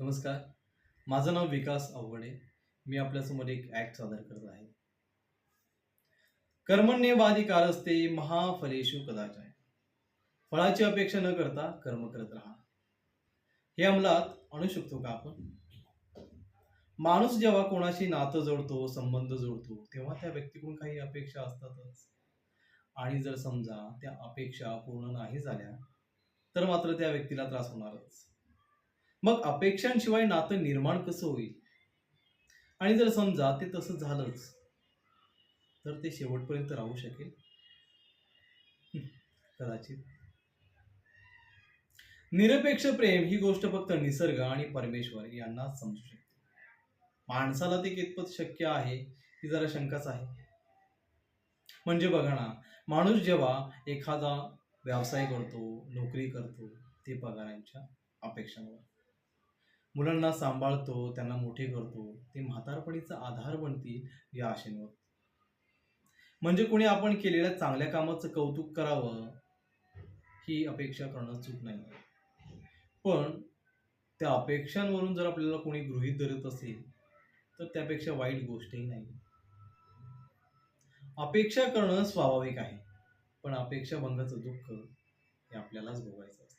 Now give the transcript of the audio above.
नमस्कार. माझं नाव विकास अवघडे मी आपल्यासमोर एक ॲक्ट सादर करत आहे. कर्मण्यवाधिकारस्ते कदाच आहे फळाची अपेक्षा न करता कर्म करत राहा. हे अंमलात आणू शकतो का आपण? माणूस जेव्हा कोणाशी नातं जोडतो संबंध जोडतो तेव्हा त्या व्यक्तीकडून काही अपेक्षा असतातच. आणि जर समजा त्या अपेक्षा पूर्ण नाही झाल्या तर मात्र त्या व्यक्तीला त्रास होणारच. मग अपेक्षांशिवाय नातं निर्माण कसं होईल? आणि जर समजा ते तसं झालंच तर ते शेवटपर्यंत राहू शकेल? कदाचित. निरपेक्ष प्रेम ही गोष्ट फक्त निसर्ग आणि परमेश्वर यांना समजू शकते. माणसाला ते कितपत शक्य आहे ही जरा शंकाच आहे. म्हणजे बघा ना माणूस जेव्हा एखादा व्यवसाय करतो नोकरी करतो ते पगारांच्या अपेक्षांवर. मुलांना सांभाळतो त्यांना मोठे करतो ते म्हातारपणीचा आधार बनतील या आशेवर म्हणजे कोणी आपण केलेल्या चांगल्या कामाचं कौतुक करावं ही अपेक्षा करणं चूक नाही. पण त्या अपेक्षांवरून जर आपल्याला कोणी गृहीत धरत असेल तर त्यापेक्षा वाईट गोष्टही नाही. अपेक्षा करणं स्वाभाविक आहे पण अपेक्षा भंगाचं दुःख हे आपल्यालाच भोगायचं असतं.